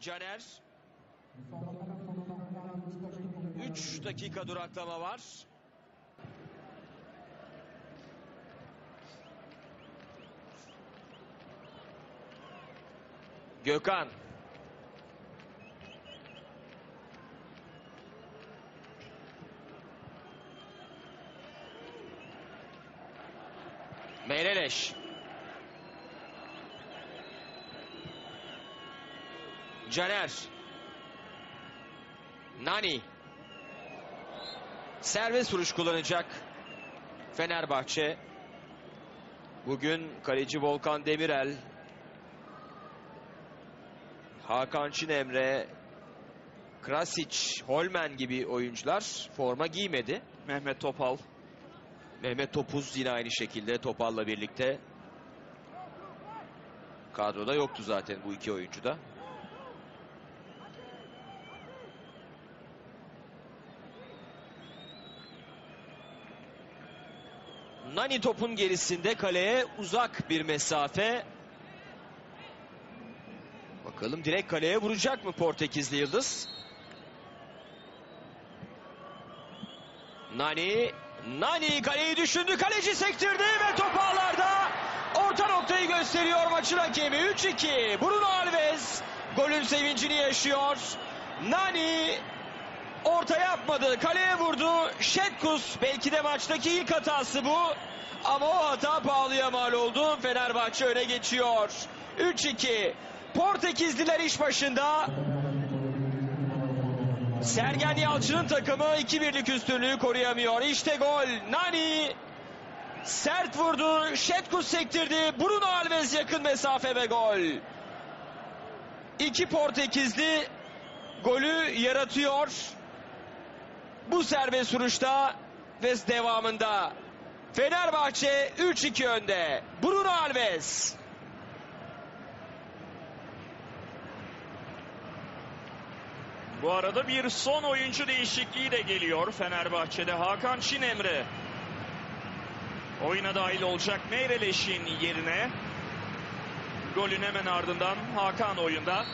Caner. 3 dakika duraklama var. Gökhan. Meyreleş. Caner. Nani. Serbest vuruş kullanacak Fenerbahçe. Bugün kaleci Volkan Demirel, Hakan Çinemre, Krasic, Holmen gibi oyuncular forma giymedi. Mehmet Topal. Mehmet Topuz yine aynı şekilde Topal'la birlikte kadroda yoktu zaten bu iki oyuncu da. Nani topun gerisinde kaleye uzak bir mesafe. Bakalım direkt kaleye vuracak mı Portekizli Yıldız? Nani, Nani kaleyi düşündü, kaleci sektirdi ve top ağlarda. Orta noktayı gösteriyor maçın hakemi. 3-2. Bruno Alves golün sevincini yaşıyor. Nani orta yapmadı, kaleye vurdu. Şetkus belki de maçtaki ilk hatası bu. Ama o hata pahalıya mal oldu. Fenerbahçe öne geçiyor. 3-2. Portekizliler iş başında. Sergen Yalçın'ın takımı 2-1'lik üstünlüğü koruyamıyor. İşte gol. Nani sert vurdu. Şetkus sektirdi. Bruno Alves yakın mesafe ve gol. İki Portekizli golü yaratıyor. Bu serbest vuruşta ve devamında. Fenerbahçe 3-2 önde. Bruno Alves. Bu arada bir son oyuncu değişikliği de geliyor Fenerbahçe'de. Hakan Çinemre oyuna dahil olacak Meyreleş'in yerine. Golün hemen ardından Hakan oyunda.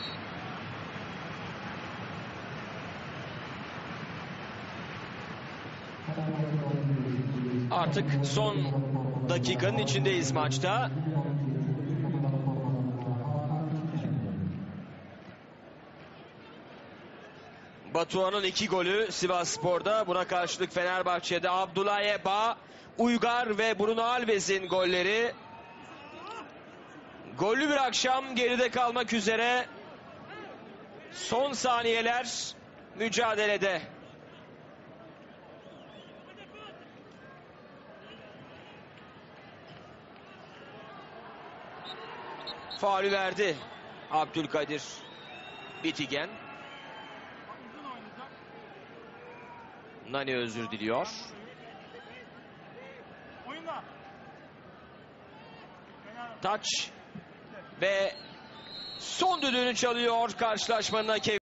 Artık son dakikanın içindeyiz maçta. Batuhan'ın iki golü Sivas Spor'da. Buna karşılık Fenerbahçe'de Abdullah Eba, Uygar ve Bruno Alves'in golleri. Gollü bir akşam geride kalmak üzere. Son saniyeler mücadelede. Faulü verdi Abdülkadir Bitigen. Nani özür diliyor. Taç ve son düdüğünü çalıyor karşılaşmanın hakemi.